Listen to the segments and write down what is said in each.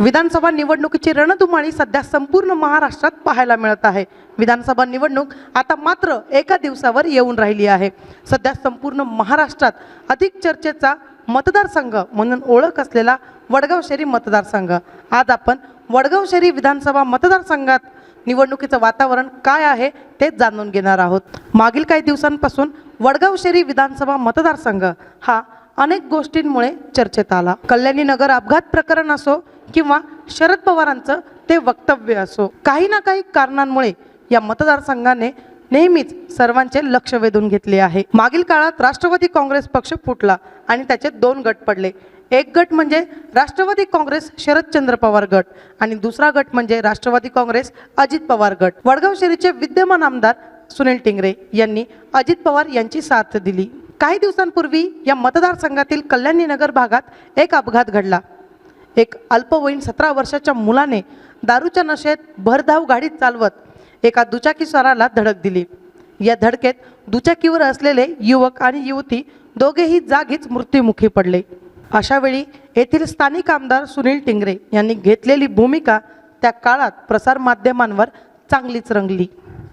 विधानसभा निवडणुकीची रणधुमाळी सध्या संपूर्ण महाराष्ट्रात पाहायला मिळत आहे. विधानसभा निवडणूक आता मात्र एका दिवसावर येऊन राहिली आहे. सध्या संपूर्ण महाराष्ट्रात अधिक चर्चेचा मतदारसंघ म्हणून ओळख असलेला वडगाव शहरी मतदारसंघ. आज आपण वडगाव शहरी विधानसभा मतदारसंघात निवडणुकीचं वातावरण काय आहे ते जाणून घेणार आहोत. मागील काही दिवसांपासून वडगाव शहरी विधानसभा मतदारसंघ हा अनेक गोष्टींमुळे चर्चेत आला. कल्याणी नगर अपघात प्रकरण असो किंवा शरद पवारांचं ते वक्तव्य असो काही ना काही कारणांमुळे या मतदारसंघाने नेहमीच सर्वांचे लक्ष वेधून घेतले आहे. मागील काळात राष्ट्रवादी काँग्रेस पक्ष फुटला आणि त्याचे दोन गट पडले. एक गट म्हणजे राष्ट्रवादी काँग्रेस शरदचंद्र पवार गट आणि दुसरा गट म्हणजे राष्ट्रवादी काँग्रेस अजित पवार गट. वडगाव शहरीचे विद्यमान आमदार सुनील टिंगरे यांनी अजित पवार यांची साथ दिली. काही दिवसांपूर्वी या मतदारसंघातील कल्याणी नगर भागात एक अपघात घडला. एक अल्पवयीन सतरा वर्षाच्या मुलाने दारूच्या नशेत भरधाव गाडी चालवत एका दुचाकीस्वाराला धडक दिली. या धडकेत दुचाकीवर असलेले युवक आणि युवती दोघेही जागीच मृत्युमुखी पडले. अशावेळी येथील स्थानिक आमदार सुनील टिंगरे यांनी घेतलेली भूमिका त्या काळात प्रसारमाध्यमांवर चांगलीच रंगली.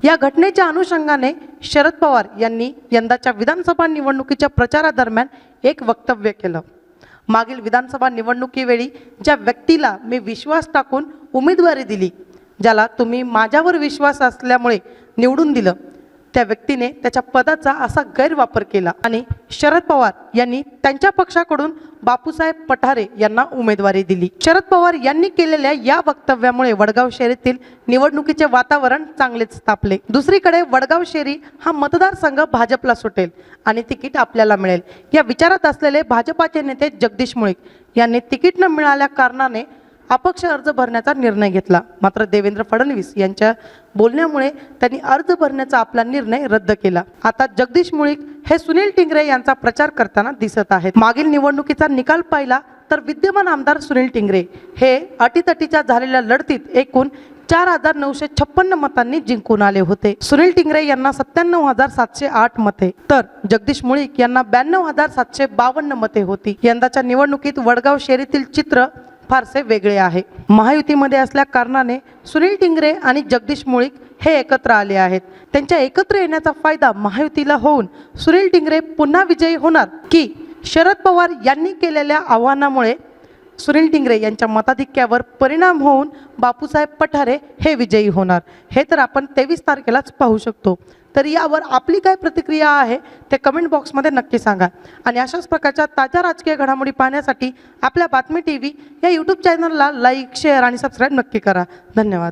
या घटनेच्या अनुषंगाने शरद पवार यांनी यंदाच्या विधानसभा निवडणुकीच्या प्रचारादरम्यान एक वक्तव्य केलं. मागील विधानसभा निवडणुकीवेळी ज्या व्यक्तीला मी विश्वास टाकून उमेदवारी दिली ज्याला तुम्ही माझ्यावर विश्वास असल्यामुळे निवडून दिलं त्या व्यक्तीने त्याच्या पदाचा असा गैरवापर केला आणि शरद पवार यांनी त्यांच्या पक्षाकडून बापूसाहेब पठारे यांना उमेदवारी दिली. शरद पवार यांनी केलेल्या या वक्तव्यामुळे वडगाव शहरीतील निवडणुकीचे वातावरण चांगलेच तापले. दुसरीकडे वडगाव शेरी हा मतदारसंघ भाजपला सुटेल आणि तिकीट आपल्याला मिळेल. या विचारात असलेले भाजपाचे नेते जगदीश मुळीक यांनी तिकीट न मिळाल्या कारणाने अपक्ष अर्ज भरण्याचा निर्णय घेतला. मात्र देवेंद्र फडणवीस यांच्या बोलण्यामुळे त्यांनी अर्ज भरण्याचा आपला निर्णय रद्द केला. आता जगदीश मुळीक हे सुनील टिंगरे यांचा प्रचार करताना दिसत आहेत. मागील निवडणुकीचा निकाल पाहिला तर विद्यमान आमदार सुनील टिंगरे हे अटीतटीच्या झालेल्या लढतीत एकूण चार हजार नऊशे छप्पन्न मतांनी जिंकून आले होते. सुनील टिंगरे यांना सत्त्याण्णव हजार सातशे आठ मते. तर जगदीश मुळीक यांना ब्याण्णव हजार सातशे बावन्न मते होती. यंदाच्या निवडणुकीत वडगाव शहरीतील चित्र फारसे वेगळे आहे. महायुतीमध्ये असल्या कारणाने सुनील टिंगरे आणि जगदीश मुळीक हे एकत्र आले आहेत. त्यांच्या एकत्र येण्याचा फायदा महायुतीला होऊन सुनील टिंगरे पुन्हा विजयी होणार की शरद पवार यांनी केलेल्या आव्हानामुळे सुनील टिंगरे यांच्या मताधिक्यावर परिणाम होऊन बापूसाहेब पठारे हे विजयी होणार. हे तर आपण तेवीस तारखेलाच पाहू शकतो. तर यावर आपली काय प्रतिक्रिया आहे ते कमेंट बॉक्समध्ये नक्की सांगा. आणि अशाच प्रकारच्या ताज्या राजकीय घडामोडी पाहण्यासाठी आपल्या बातमी टी व्ही या यूट्यूब चॅनलला लाईक शेअर आणि सबस्क्राईब नक्की करा. धन्यवाद.